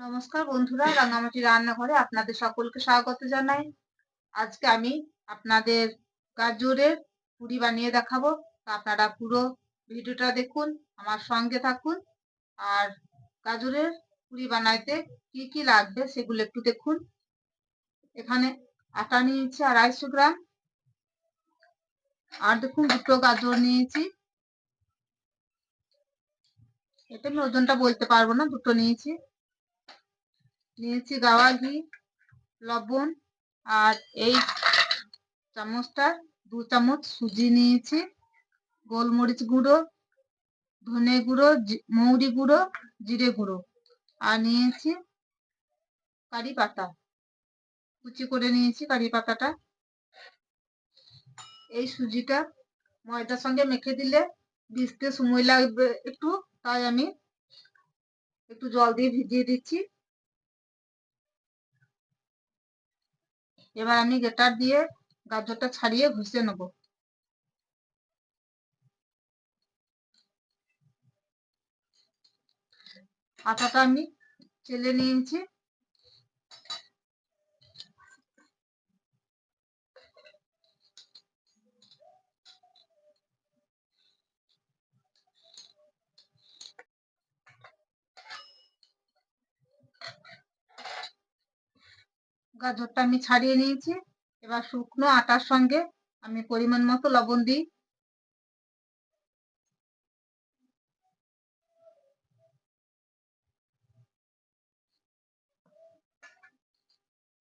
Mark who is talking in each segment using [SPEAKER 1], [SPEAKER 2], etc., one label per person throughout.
[SPEAKER 1] নমস্কার বন্ধুরা, রাঙামাটি রান্নাঘরে আপনাদের সকলকে স্বাগত জানাই। আজকে আমি আপনাদের গাজরের পুরি বানিয়ে দেখাবো। আপনারা পুরো ভিডিওটা দেখুন, আমার সঙ্গে থাকুন। আর গাজরের পুরি বানাইতে কি কি লাগবে সেগুলো একটু দেখুন। এখানে আটা নিয়েছি আড়াইশো গ্রাম। আর দেখুন দুটো গাজর নিয়েছি। এটা আমি ওজনটা বলতে পারব না, দুটো নিয়েছি। নিয়েছি গাওয়া ঘি, লবণ আর এই চামচটা দু চামচ সুজি নিয়েছি, গোলমরিচ গুঁড়ো, ধনে গুঁড়ো মৌরি গুঁড়ো, জিরে গুঁড়ো আর নিয়েছি কারি পাতা। কুচি করে নিয়েছি কারি পাতাটা। এই সুজিটা ময়দার সঙ্গে মেখে দিলে ভিজতে সময় লাগবে একটু, তাই আমি একটু জল দিয়ে ভিজিয়ে দিচ্ছি। এবার আমি গেটার দিয়ে গাজরটা ছাড়িয়ে ঘুষে নেব। আটাটা আমি চেলে নিয়েছি। গাজরটা আমি ছাড়িয়ে নিয়েছি। এবার শুকনো আটার সঙ্গে আমি পরিমাণ মতো লবণ দিই।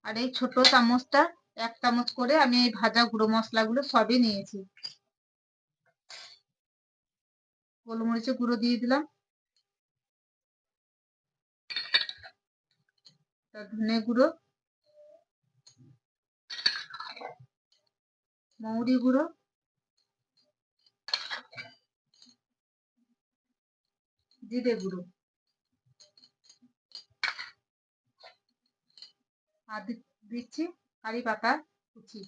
[SPEAKER 1] আর এই ছোট চামচটা এক চামচ করে আমি এই ভাজা গুঁড়ো মশলাগুলো সবই নিয়েছি। গোলমরিচের গুঁড়ো দিয়ে দিলাম। ধনে গুঁড়ো মৌরি গুঁড়ো। জিরে গুঁড়ো। আর দিচ্ছি কারি পাতা কুচি।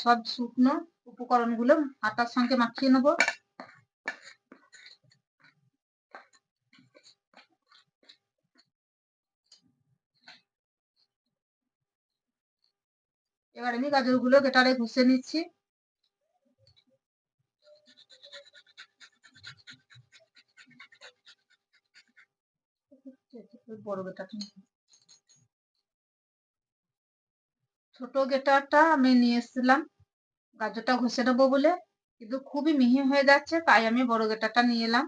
[SPEAKER 1] সব শুকনো উপকরণগুলো আটার সঙ্গে মাখিয়ে নেব। আমি গাজরগুলো গেটারে ঘষে নিচ্ছি। বড় গেটার ছোট গেটারটা আমি নিয়ে এসেছিলাম। গাজরটা ঘষে নেব বলে। কিন্তু খুবই মিহি হয়ে যাচ্ছে, তাই আমি বড় গেটারটা নিয়ে এলাম।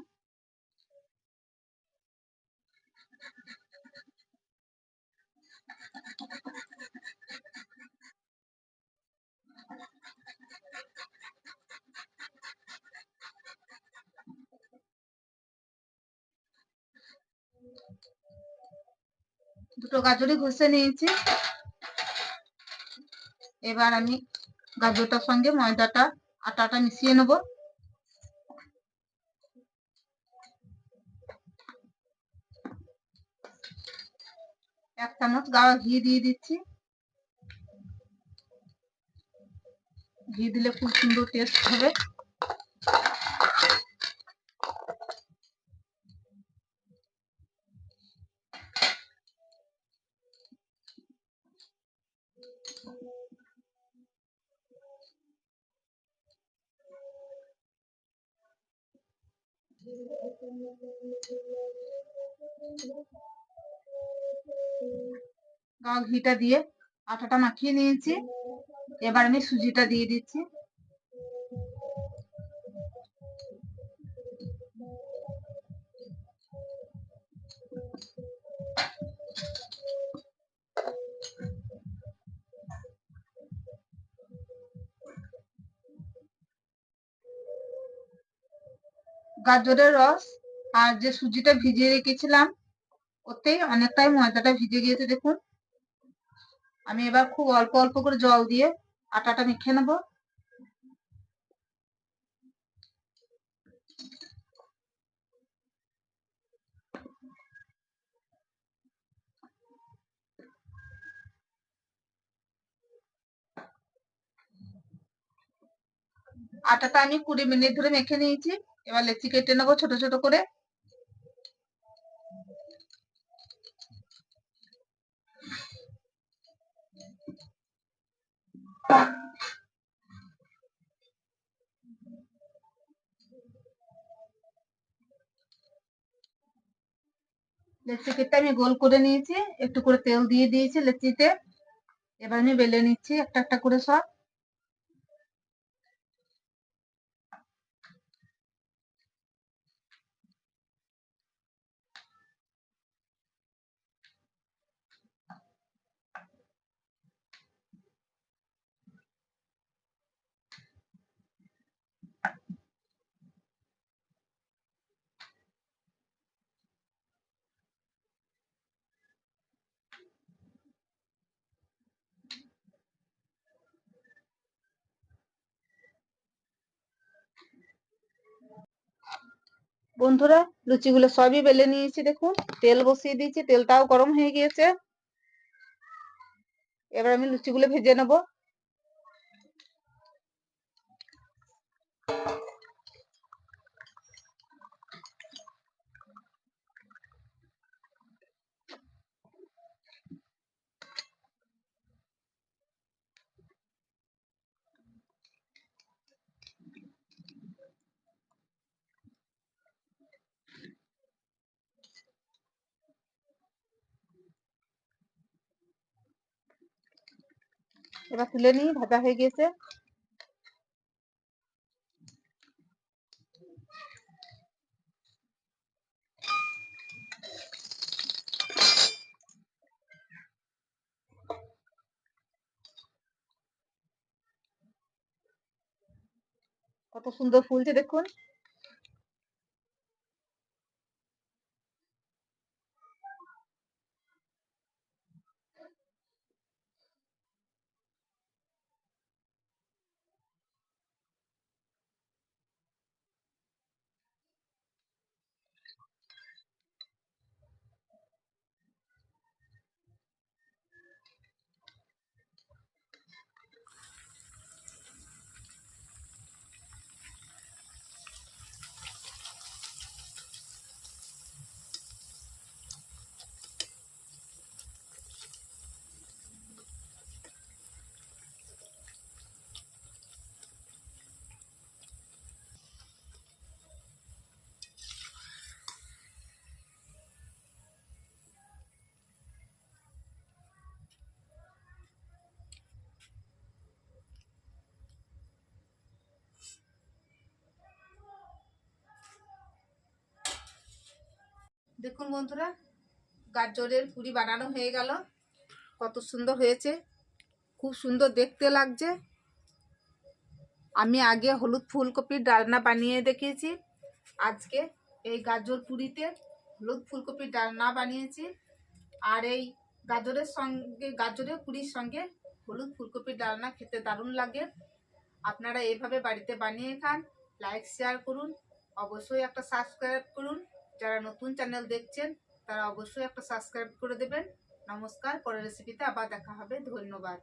[SPEAKER 1] দুটো গাজরই ঘষে নিয়েছি। এবার আমি গাজরটার সঙ্গে ময়দাটা, আটাটা মিশিয়ে নেব। এক চামচ গাওয়া ঘি দিয়ে দিচ্ছি। ঘি দিলে খুব সুন্দর টেস্ট হবে। গাও ঘিটা দিয়ে আটাটা মাখিয়ে নিয়েছি। এবার আমি সুজিটা দিয়ে দিচ্ছি। গাজরের রস আর যে সুজিটা ভিজিয়ে রেখেছিলাম ওতেই অনেকটাই ময়দাটা ভিজে গিয়েছে, দেখুন। আমি এবার খুব অল্প অল্প করে জল দিয়ে আটাটা মেখে নেব। আটাটা আমি কুড়ি মিনিট ধরে মেখে নিয়েছি। এবার লেচি কেটে নেব ছোট ছোট করে। লেচি কেটে আমি গোল করে নিয়েছি, একটু করে তেল দিয়ে দিয়েছি লেচিতে। এবার আমি বেলে নিচ্ছি একটা একটা করে সব। বন্ধুরা, লুচিগুলো সবই বেলে নিয়েছি, দেখুন। তেল বসিয়ে দিয়েছি, তেলটাও গরম হয়ে গিয়েছে। এবার আমি লুচিগুলো ভেজে নেব। এবার তুলে নিই ভাজা হয়ে গিয়েছে। কত সুন্দর ফুলছে দেখুন। দেখুন বন্ধুরা, গাজরের পুরি বানানো হয়ে গেল। কত সুন্দর হয়েছে, খুব সুন্দর দেখতে লাগছে। আমি আগে হলুদ ফুলকপির ডালনা বানিয়ে দেখিয়েছি, আজকে এই গাজর পুরিতে হলুদ ফুলকপির ডালনা বানিয়েছি, আর এই গাজরের সঙ্গে, গাজরের পুরির সঙ্গে হলুদ ফুলকপির ডালনা খেতে দারুণ লাগে। আপনারা এভাবে বাড়িতে বানিয়ে খান, লাইক, শেয়ার করুন, অবশ্যই একটা সাবস্ক্রাইব করুন। যারা নতুন চ্যানেল দেখছেন, তারা অবশ্যই একটা সাবস্ক্রাইব করে দেবেন। নমস্কার, পরের রেসিপিতে আবার দেখা হবে। ধন্যবাদ।